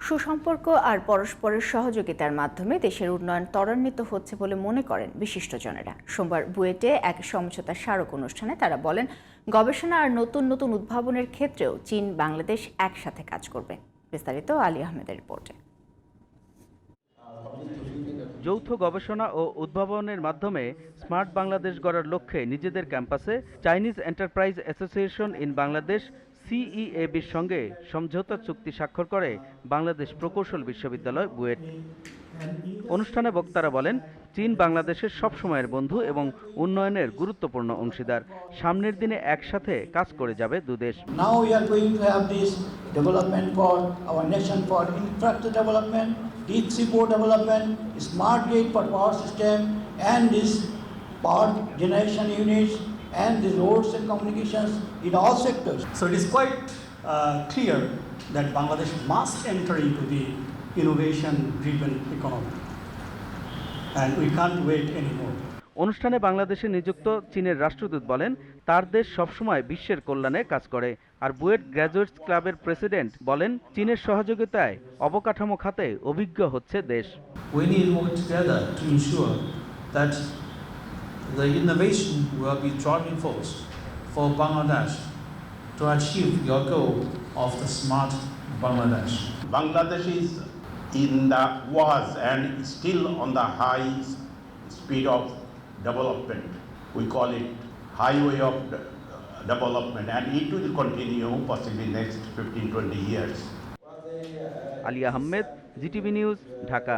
সুসম্পর্ক আর পরস্পরের সহযোগিতার মাধ্যমে দেশের উন্নয়ন ত্বরান্বিত হচ্ছে বলে মনে করেন বিশিষ্টজনেরা। সোমবার বুয়েটে এক সমঝোতা স্মারক অনুষ্ঠানে তারা বলেন, গবেষণা আর নতুন নতুন উদ্ভাবনের ক্ষেত্রেও চীন, বাংলাদেশ একসাথে কাজ করবে। বিস্তারিত আলী আহমেদের রিপোর্টে। যৌথ গবেষণা ও উদ্ভাবনের মাধ্যমে স্মার্ট বাংলাদেশ গড়ার লক্ষ্যে নিজেদের ক্যাম্পাসে Chinese enterprise association in Bangladesh সিইএবির সঙ্গে সমঝোতা চুক্তি স্বাক্ষর করে বাংলাদেশ প্রকৌশল বিশ্ববিদ্যালয় বুয়েট। অনুষ্ঠানে বক্তারা বলেন, চীন বাংলাদেশের সব সময়ের বন্ধু এবং উন্নয়নের গুরুত্বপূর্ণ অংশীদার। সামনের দিনে একসাথে কাজ করে যাবে দুদেশ smart gate for power system power generation unit and the roads and communications in all sectors. So it is quite uh, clear that Bangladesh must enter into the innovation-driven economy. And we can't wait anymore. অনুষ্ঠানে বাংলাদেশে নিযুক্ত চীনের রাষ্ট্রদূত বলেন তার দেশ সবসময় বিশ্বের কল্যাণে কাজ করে আর বুয়েট গ্র্যাজুয়েটস ক্লাবের প্রেসিডেন্ট বলেন চীনের সহযোগিতায় অবকাঠামো খাতে অভিজ্ঞ হচ্ছে দেশ we need to work together to ensure that the innovation will be driving force for Bangladesh to achieve your goal of the smart Bangladesh. Bangladesh is in the was and still on the high speed of development. We call it highway of de- development and it will continue possibly next 15-20 years. Ali Ahmed GTV news Dhaka